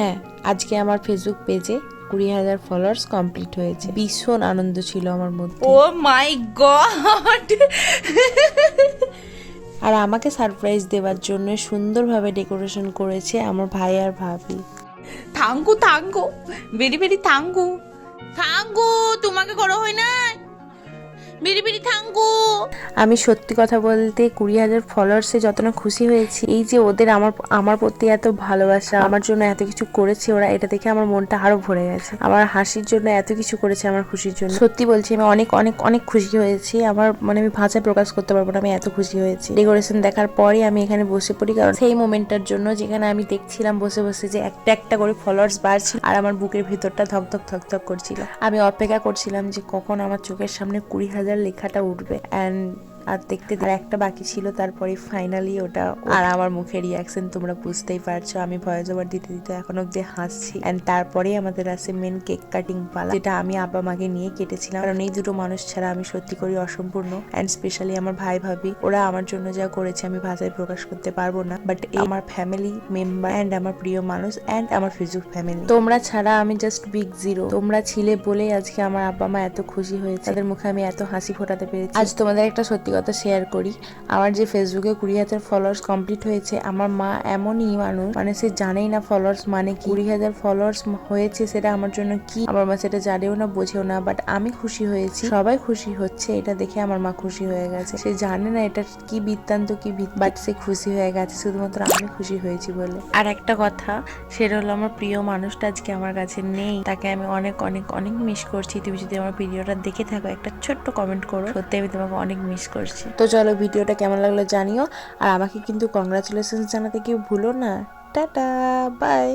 হ্যাঁ আজকে আমার ফেসবুক পেজে কুড়ি হাজার ফলোয়ার্স কমপ্লিট হয়েছে। ভীষণ আনন্দ ছিল আমার মধ্যে। ও মাই গড আর আমাকে সারপ্রাইজ দেওয়ার জন্য সুন্দরভাবে ডেকোরেশন করেছে আমার ভাই আর ভাবি। থাঙ্গু থাঙ্গু বেরি বেরি থাঙ্গু। থাঙ্গু তোমাকে করো হয় না। বেরি বেরি থাঙ্গু। আমি সত্যি কথা বলতে কুড়ি হাজার ফলোয়ার্সে যত না খুশি হয়েছি, এই যে ওদের আমার আমার প্রতি এত ভালোবাসা, আমার জন্য এত কিছু করেছে ওরা, এটা দেখে আমার মনটা আরও ভরে গেছে। আমার হাসির জন্য এত কিছু করেছে আমার খুশির জন্য। সত্যি বলছি, আমি অনেক অনেক অনেক খুশি হয়েছি। আমার মানে আমি ভাষায় প্রকাশ করতে পারব না, আমি এত খুশি হয়েছি। ডেকোরেশন দেখার পরে আমি এখানে বসে পড়ি, কারণ সেই মোমেন্টটার জন্য যেখানে আমি দেখছিলাম বসে বসে যে একটা একটা করে ফলোয়ার্স বাড়ছিল, আর আমার বুকের ভিতরটা ধকধক ধকধক করছিল। আমি অপেক্ষা করছিলাম যে কখন আমার চোখের সামনে কুড়ি হাজার লেখাটা উঠবে। অ্যান্ড and আর দেখতে আর একটা বাকি ছিল, তারপরে ফাইনালি ওটা আর আমার মুখের রিয়াকশন তোমরা বুঝতেই পারছ, আমি ভয়েস ওভার দিতে দিতে এখন অব্দি হাসছি। অ্যান্ড তারপরেই আমাদের আছে মেন কেক কাটিং পালা, যেটা আমি আব্বা মাকে নিয়ে কেটেছিলাম। কারণ এই দুটো মানুষ ছাড়া আমি সত্যি করি অসম্পূর্ণ। অ্যান্ড স্পেশালি আমার ভাই ভাবি, ওরা আমার জন্য যা করেছে আমি ভাষায় প্রকাশ করতে পারব না। বাট এই আমার ফ্যামিলি মেম্বার অ্যান্ড আমার প্রিয় মানুষ অ্যান্ড আমার ফেসবুক ফ্যামিলি তোমরা ছাড়া আমি জাস্ট বিগ জিরো তোমরা ছিলে বলেই আজকে আমার আব্বা মা এত খুশি হয়েছে। তাদের মুখে আমি এত হাসি ফোটাতে পেরেছি। আজ তোমাদের একটা সত্যি কথা শেয়ার করি। আমার যে ফেসবুকে কুড়ি হাজার ফলোয়ার্স কমপ্লিট হয়েছে, আমার মা এমনই মানুষ মানে সে জানেই না ফলোয়ার্স মানে কি। কুড়ি হাজার ফলোয়ার্স হয়েছে সেটা আমার জন্য কি? আমার মা সেটা জানেও না, বোঝেও না বাট আমি খুশি হয়েছি। সবাই খুশি হচ্ছে, এটা দেখে আমার মা খুশি হয়ে গেছে। সে জানে না এটা কি বৃত্তান্ত, কি বাট সে খুশি হয়ে গেছে, শুধুমাত্র আমি খুশি হয়েছি বলে। আর একটা কথা, সেটা হলো আমার প্রিয় মানুষটা আজকে আমার কাছে নেই, তাকে আমি অনেক অনেক অনেক মিস করছি। তুমি যদি আমার ভিডিওটা দেখে থাকো, একটা ছোট্ট কমেন্ট করো। সত্যি আমি তোমাকে অনেক মিস করছি তো চলো ভিডিওটা কেমন লাগল জানিও। আর আমাকে কিন্তু কংগ্রাচুলেশন জানাতে কেউ ভুলো না। Tata bye